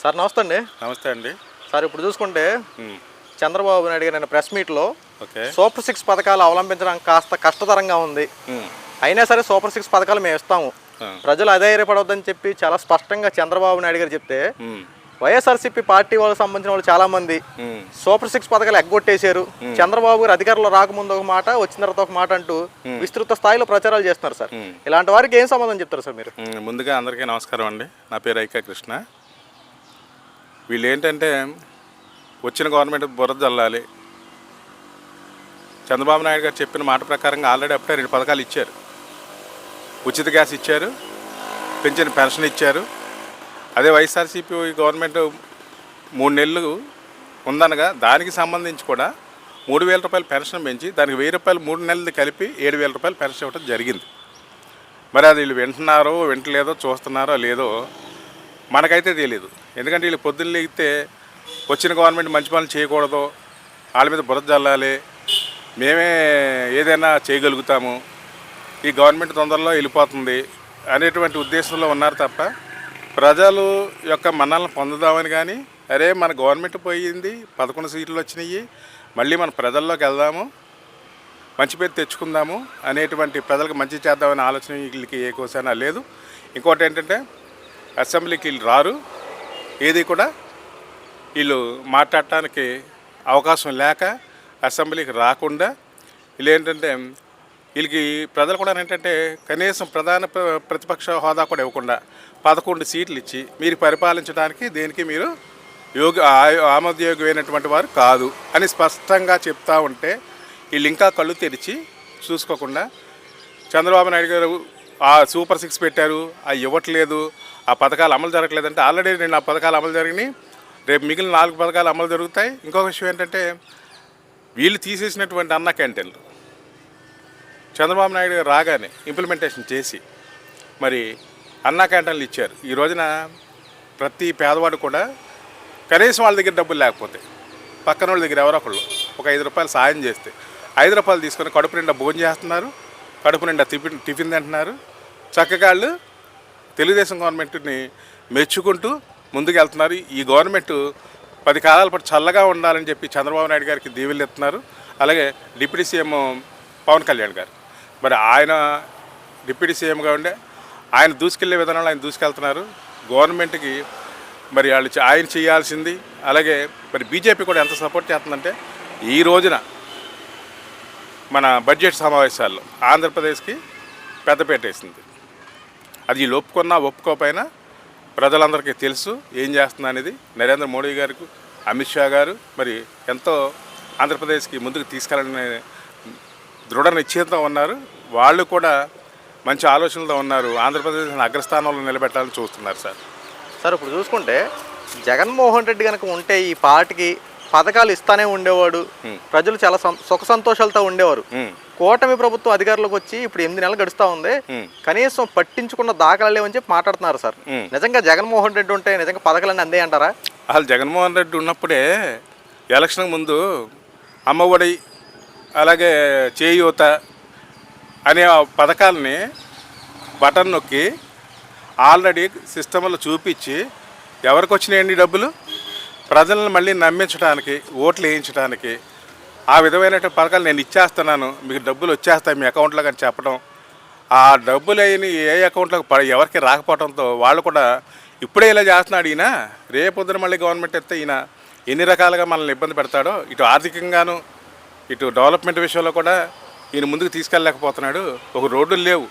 Sir నమస్తే అండి. నమస్తే అండి. సార్ ఇప్పుడు చూసుకుంటే చంద్రబాబు నాయుడు గారు నిన్న ప్రెస్ మీట్లో సూపర్ సిక్స్ పథకాలు అవలంబించడం కాస్త కష్టతరంగా ఉంది. అయినా సరే సూపర్ సిక్స్ పథకాలు మేము ఇస్తాము. ప్రజలు అధైర్యపడవద్దని చెప్పి చాలా స్పష్టంగా చంద్రబాబు నాయుడు గారు చెప్తే వైఎస్ఆర్సీపీ పార్టీ వాళ్ళకి సంబంధించిన వాళ్ళు చాలా మంది సూపర్ సిక్స్ పథకాలు ఎగ్గొట్టేశారు. చంద్రబాబు గారు అధికారంలో రాకముందు ఒక మాట వచ్చిన తర్వాత ఒక మాట అంటూ విస్తృత స్థాయిలో ప్రచారాలు చేస్తున్నారు సార్. ఇలాంటి వారికి ఏం సమాధానం చెప్తారు సార్ మీరు? ముందుగా అందరికీ నమస్కారం అండి. నా పేరు ఐకా కృష్ణ. వీళ్ళు ఏంటంటే వచ్చిన గవర్నమెంట్ బురద చల్లాలి చంద్రబాబు నాయుడు గారు చెప్పిన మాట ప్రకారంగా ఆల్రెడీ అప్పుడే రెండు పథకాలు ఇచ్చారు. ఉచిత గ్యాస్ ఇచ్చారు పెంచిన పెన్షన్ ఇచ్చారు. అదే వైఎస్ఆర్సీపీ గవర్నమెంట్ మూడు నెలలు ఉందనగా దానికి సంబంధించి కూడా మూడు వేల రూపాయలు పెన్షన్ పెంచి దానికి వెయ్యి రూపాయలు మూడు నెలలు కలిపి ఏడు వేల రూపాయలు పెన్షన్ ఇవ్వడం జరిగింది. మరి అది వీళ్ళు వింటున్నారో వింటలేదో చూస్తున్నారో లేదో మనకైతే తెలియదు ఎందుకంటే వీళ్ళు పొద్దున్న లేగితే వచ్చిన గవర్నమెంట్ మంచి పనులు చేయకూడదు వాళ్ళ మీద బురద జల్లాలి. మేమే ఏదైనా చేయగలుగుతాము. ఈ గవర్నమెంట్ తొందరలో వెళ్ళిపోతుంది అనేటువంటి ఉద్దేశంలో ఉన్నారు తప్ప ప్రజలు యొక్క మన్నలను పొందుదామని కానీ అరే మన గవర్నమెంట్ పోయింది పదకొండు సీట్లు వచ్చినాయి మళ్ళీ మన ప్రజల్లోకి వెళ్దాము మంచి పేరు తెచ్చుకుందాము అనేటువంటి ప్రజలకు మంచి చేద్దామనే ఆలోచన వీళ్ళకి ఏ కోసైనా లేదు. ఇంకోటి ఏంటంటే అసెంబ్లీకి వీళ్ళు రారు. ఏది కూడా వీళ్ళు మాట్లాడటానికి అవకాశం లేక అసెంబ్లీకి రాకుండా వీళ్ళు ఏంటంటే వీళ్ళకి ప్రజలు కూడా ఏంటంటే కనీసం ప్రధాన ప్ర- ప్రతిపక్ష హోదా కూడా ఇవ్వకుండా పదకొండు సీట్లు ఇచ్చి మీరు పరిపాలించడానికి దేనికి మీరు యోగ ఆమోదయోగ్యమైనటువంటి వారు కాదు అని స్పష్టంగా చెప్తా ఉంటే వీళ్ళు ఇంకా కళ్ళు తెరిచి చూసుకోకుండా చంద్రబాబు నాయుడు గారు ఆ సూపర్ సిక్స్ పెట్టారు అవి ఇవ్వట్లేదు ఆ పథకాలు అమలు జరగట్లేదంటే ఆల్రెడీ నేను ఆ పథకాలు అమలు జరిగినాయి. రేపు మిగిలిన నాలుగు పథకాలు అమలు జరుగుతాయి. ఇంకొక విషయం ఏంటంటే వీళ్ళు తీసేసినటువంటి అన్న క్యాంటీన్లు చంద్రబాబు నాయుడు గారు రాగానే ఇంప్లిమెంటేషన్ చేసి మరి అన్నా క్యాంటీన్లు ఇచ్చారు. ఈ రోజున ప్రతి పేదవాడు కూడా కనీసం వాళ్ళ దగ్గర డబ్బులు లేకపోతే పక్కన వాళ్ళ దగ్గర ఎవరో ఒకళ్ళు ఒక ఐదు రూపాయలు సాయం చేస్తే ఐదు రూపాయలు తీసుకొని కడుపు నిండా భోజనం చేస్తున్నారు. కడుపు నిండా టిఫిన్ టిఫిన్ తింటున్నారు. చక్కగా వాళ్ళు తెలుగుదేశం గవర్నమెంట్ని మెచ్చుకుంటూ ముందుకు వెళ్తున్నారు ఈ గవర్నమెంట్ పది కాలాల పాటు చల్లగా ఉండాలని చెప్పి చంద్రబాబు నాయుడు గారికి దీవెలు ఎత్తున్నారు అలాగే డిప్యూటీ సీఎం పవన్ కళ్యాణ్ గారు. మరి ఆయన డిప్యూటీ సీఎంగా ఉండే ఆయన దూసుకెళ్ళే విధానంలో ఆయన దూసుకెళ్తున్నారు. గవర్నమెంట్కి మరి వాళ్ళు ఆయన చేయాల్సింది. అలాగే మరి బీజేపీ కూడా ఎంత సపోర్ట్ చేస్తుందంటే ఈ రోజున మన బడ్జెట్ సమావేశాల్లో ఆంధ్రప్రదేశ్కి పెద్దపేట వేసింది. అది ఒప్పుకున్నా ఒప్పుకోకపోయినా ప్రజలందరికీ తెలుసు ఏం చేస్తుంది అనేది. నరేంద్ర మోడీ గారికి అమిత్ షా గారు మరి ఎంతో ఆంధ్రప్రదేశ్కి ముందుకు తీసుకెళ్ళాలనే దృఢ నిశ్చయంతో ఉన్నారు. వాళ్ళు కూడా మంచి ఆలోచనలతో ఉన్నారు. ఆంధ్రప్రదేశ్ అగ్రస్థానంలో నిలబెట్టాలని చూస్తున్నారు సార్. సార్ ఇప్పుడు చూసుకుంటే జగన్మోహన్ రెడ్డి కనుక ఉంటే ఈ పార్టీకి పథకాలు ఇస్తానే ఉండేవాడు. ప్రజలు చాలా సుఖ సంతోషాలతో ఉండేవారు. కూటమి ప్రభుత్వం అధికారంలోకి వచ్చి ఇప్పుడు ఎనిమిది నెలలు గడుస్తూ ఉంది. కనీసం పట్టించుకున్న దాఖలు లేవని చెప్పి మాట్లాడుతున్నారు సార్. నిజంగా జగన్మోహన్ రెడ్డి ఉంటే నిజంగా పథకాలన్నీ అందే అంటారా? అసలు జగన్మోహన్ రెడ్డి ఉన్నప్పుడే ఎలక్షన్ ముందు అమ్మఒడి అలాగే చేయూత అనే పథకాలని బటన్ నొక్కి ఆల్రెడీ సిస్టంలో చూపించి ఎవరికి వచ్చినాయండి డబ్బులు? ప్రజలను మళ్ళీ నమ్మించడానికి ఓట్లు వేయించడానికి ఆ విధమైనటువంటి పథకాలు నేను ఇచ్చేస్తున్నాను. మీకు డబ్బులు వచ్చేస్తాయి మీ అకౌంట్లో కానీ చెప్పడం ఆ డబ్బులు అయిన ఏ అకౌంట్లోకి ప- ఎవరికి రాకపోవడంతో వాళ్ళు కూడా ఇప్పుడే ఇలా చేస్తున్నాడు ఈయన. రేపొద్దున మళ్ళీ గవర్నమెంట్ ఎత్తే ఈయన ఎన్ని రకాలుగా మనల్ని ఇబ్బంది పెడతాడో ఇటు ఆర్థికంగాను ఇటు డెవలప్మెంట్ విషయంలో కూడా ఈయన ముందుకు తీసుకెళ్ళలేకపోతున్నాడు. ఒక రోడ్డులు లేవు.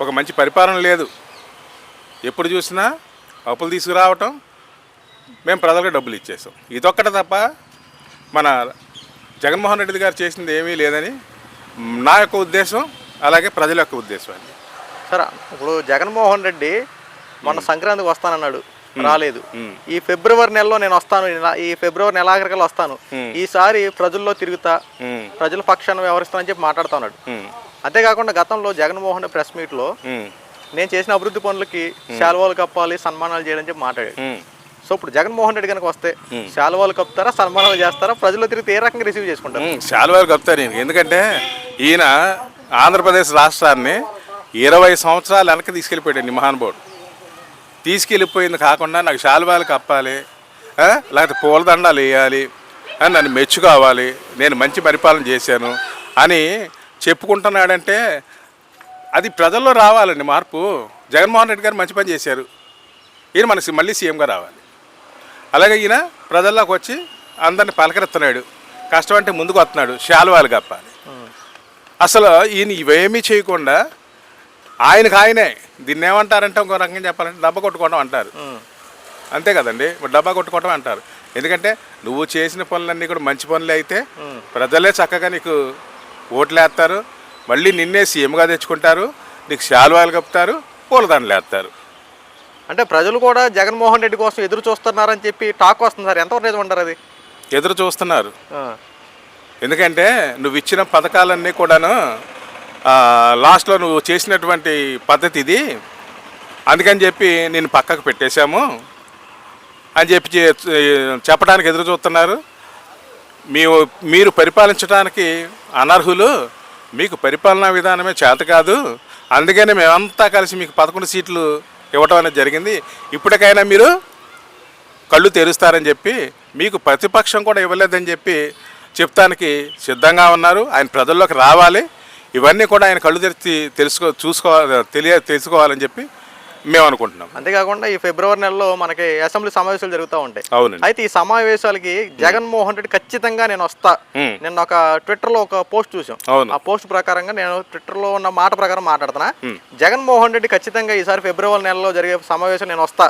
ఒక మంచి పరిపాలన లేదు. ఎప్పుడు చూసినా అప్పులు తీసుకురావటం మేము ప్రజలకు డబ్బులు ఇచ్చేసాం. ఇదొక్కటే తప్ప మన జగన్మోహన్ రెడ్డి గారు చేసింది ఏమీ లేదని నా యొక్క ఉద్దేశం అలాగే ప్రజల యొక్క ఉద్దేశం అండి. సార్ ఇప్పుడు జగన్మోహన్ రెడ్డి మొన్న సంక్రాంతికి వస్తానన్నాడు రాలేదు. ఈ ఫిబ్రవరి నెలలో నేను వస్తాను ఈ ఫిబ్రవరి నెలాఖరికల్లా వస్తాను. ఈసారి ప్రజల్లో తిరుగుతా ప్రజల పక్షాన్ని వ్యవహరిస్తానని చెప్పి మాట్లాడుతా ఉన్నాడు. ఉమ్, అంతేకాకుండా గతంలో జగన్మోహన్ ప్రెస్ మీట్లో నేను చేసిన అభివృద్ధి పనులకి శాలువాలు కప్పాలి సన్మానాలు చేయడం చెప్పి మాట్లాడాడు. సో ఇప్పుడు జగన్మోహన్ రెడ్డి కనుక వస్తే శాలువాలు కప్పుతారా సన్మానాలు చేస్తారా? ప్రజల్లో తిరిగితే ఏ రకంగా రిసీవ్ చేసుకుంటారు? శాలువాలు కప్తారు ఈయన ఎందుకంటే ఈయన ఆంధ్రప్రదేశ్ రాష్ట్రాన్ని ఇరవై సంవత్సరాలు వెనక్కి తీసుకెళ్ళిపోయాడు మహానుభావుడు తీసుకెళ్ళిపోయింది కాకుండా నాకు శాలువాలు కప్పాలి? లేకపోతే పూలదండాలు వేయాలి నన్ను మెచ్చుకోవాలి నేను మంచి పరిపాలన చేశాను అని చెప్పుకుంటున్నాడంటే అది ప్రజల్లో రావాలండి మార్పు. జగన్మోహన్ రెడ్డి గారు మంచి పని చేశారు. ఈయన మనకి మళ్ళీ సీఎంగా రావాలి. అలాగే ఈయన ప్రజల్లోకి వచ్చి అందరిని పలకరిస్తున్నాడు. కష్టం అంటే ముందుకు వస్తున్నాడు. శాలువాలు కప్పాలి. అసలు ఈయన ఇవేమీ చేయకుండా ఆయనకు ఆయనే. దీన్ని ఏమంటారంటే ఇంకో రకంగా చెప్పాలంటే డబ్బా కొట్టుకోవడం అంటారు. అంతే కదండి. డబ్బా కొట్టుకోవడం అంటారు. ఎందుకంటే నువ్వు చేసిన పనులన్నీ కూడా మంచి పనులే అయితే ప్రజలే చక్కగా నీకు ఓట్లు వేస్తారు మళ్ళీ నిన్నే సీఎంగా తెచ్చుకుంటారు. నీకు శాలువాలు కప్పుతారు. పూలదండలు వేస్తారు అంటే ప్రజలు కూడా జగన్మోహన్ రెడ్డి కోసం ఎదురు చూస్తున్నారని చెప్పి టాక్ వస్తుంది సార్. ఎంతవరకు నిజం అంటారు అది? ఎదురు చూస్తున్నారు. ఎందుకంటే నువ్వు ఇచ్చిన పథకాలన్నీ కూడాను లాస్ట్లో నువ్వు చేసినటువంటి పద్ధతి ఇది. అందుకని చెప్పి నేను పక్కకు పెట్టేశాము. అని చెప్పి చెప్పడానికి ఎదురు చూస్తున్నారు. మేము మీరు పరిపాలించడానికి అనర్హులు. మీకు పరిపాలనా విధానమే చేత కాదు. అందుకనే మేమంతా కలిసి మీకు పదకొండు సీట్లు ఇవ్వటం అనేది జరిగింది. ఇప్పటికైనా మీరు కళ్ళు తెరుస్తారని చెప్పి మీకు ప్రతిపక్షం కూడా ఇవ్వలేదని చెప్పి చెప్తానికి సిద్ధంగా ఉన్నారు. ఆయన ప్రజల్లోకి రావాలి. ఇవన్నీ కూడా ఆయన కళ్ళు తెరిచి తెలుసుకో చూసుకోవాలి తెలియ తెలుసుకోవాలని చెప్పి మేము అనుకుంటున్నాం. అంతేకాకుండా ఈ ఫిబ్రవరి నెలలో మనకి అసెంబ్లీ సమావేశాలు జరుగుతూ ఉంటాయి. అవునండి. అయితే ఈ సమావేశాలకి జగన్మోహన్ రెడ్డి ఖచ్చితంగా నేను వస్తా. నిన్న ఒక ట్విట్టర్లో ఒక పోస్ట్ చూసాం అవును. ఆ పోస్ట్ ప్రకారంగా నేను ట్విట్టర్లో ఉన్న మాట ప్రకారం మాట్లాడుతున్నా. జగన్మోహన్ రెడ్డి ఖచ్చితంగా ఈసారి ఫిబ్రవరి నెలలో జరిగే సమావేశం నేను వస్తా.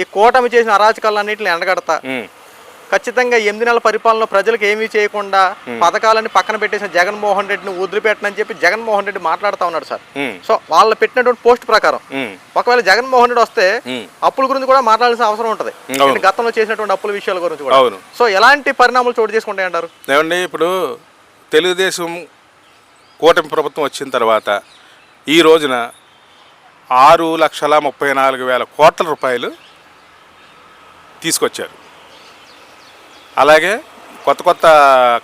ఈ కూటమి చేసిన అరాచకాలన్నింటిని ఎండగడతా. ఖచ్చితంగా ఎనిమిది నెలల పరిపాలన ప్రజలకు ఏమీ చేయకుండా పథకాలని పక్కన పెట్టేసిన జగన్మోహన్ రెడ్డిని వదిలిపెట్టనని చెప్పి జగన్మోహన్ రెడ్డి మాట్లాడుతూ ఉన్నాడు సార్. సో వాళ్ళు పెట్టినటువంటి పోస్ట్ ప్రకారం ఒకవేళ జగన్మోహన్ రెడ్డి వస్తే. అప్పుల గురించి కూడా మాట్లాడాల్సిన అవసరం ఉంటుంది. గతంలో చేసినటువంటి అప్పుల విషయాల గురించి కూడా. అవును. సో ఎలాంటి పరిణామాలు చోటు చేసుకుంటాయి అంటారు ఏమండి ఇప్పుడు తెలుగుదేశం కూటమి ప్రభుత్వం వచ్చిన తర్వాత ఈ రోజున ఆరు లక్షల ముప్పై నాలుగు వేల కోట్ల రూపాయలు తీసుకొచ్చారు. అలాగే కొత్త కొత్త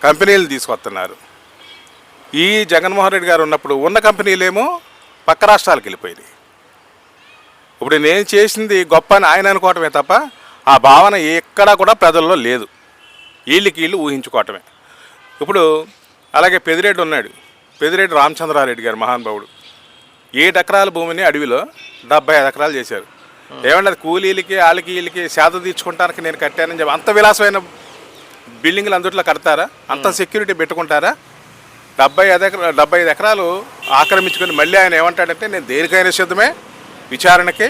కంపెనీలు తీసుకొస్తున్నారు. ఈ జగన్మోహన్ రెడ్డి గారు ఉన్నప్పుడు ఉన్న కంపెనీలేమో పక్క రాష్ట్రాలకు వెళ్ళిపోయినాయి. ఇప్పుడు నేను చేసింది గొప్ప అని ఆయన అనుకోవటమే తప్ప ఆ భావన ఎక్కడా కూడా ప్రజల్లో లేదు. వీళ్ళకి వీళ్ళు ఊహించుకోవటమే. ఇప్పుడు అలాగే పెదిరెడ్డి ఉన్నాడు. పెదిరెడ్డి రామచంద్రారెడ్డి గారు మహానుభావుడు. ఏడు ఎకరాల భూమిని అడవిలో డెబ్బై ఐదు ఎకరాలు చేశారు. ఏమన్నా అది కూలీలకి వాళ్ళకి వీళ్ళకి సేద తీర్చుకుంటానికి నేను కట్టానని చెప్పి అంత విలాసమైన బిల్డింగ్లు అందుట్లో కడతారా? అంత సెక్యూరిటీ పెట్టుకుంటారా? డెబ్బై ఐదు ఎకరా డెబ్బై ఐదు ఎకరాలు ఆక్రమించుకొని మళ్ళీ ఆయన ఏమంటాడంటే నేను దేనికైనా సిద్ధమే? విచారణకి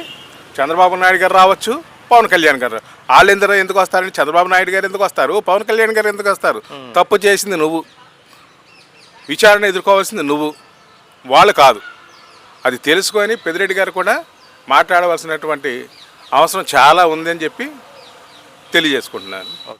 చంద్రబాబు నాయుడు గారు రావచ్చు పవన్ కళ్యాణ్ గారు వాళ్ళు ఎందుకు ఎందుకు వస్తారని చంద్రబాబు నాయుడు గారు ఎందుకు వస్తారు? పవన్ కళ్యాణ్ గారు ఎందుకు వస్తారు? తప్పు చేసింది నువ్వు. విచారణ ఎదుర్కోవాల్సింది నువ్వు. వాళ్ళు కాదు. అది తెలుసుకొని పెదిరెడ్డి గారు కూడా మాట్లాడవలసినటువంటి అవసరం చాలా ఉందని చెప్పి తెలియజేసుకుంటున్నాను.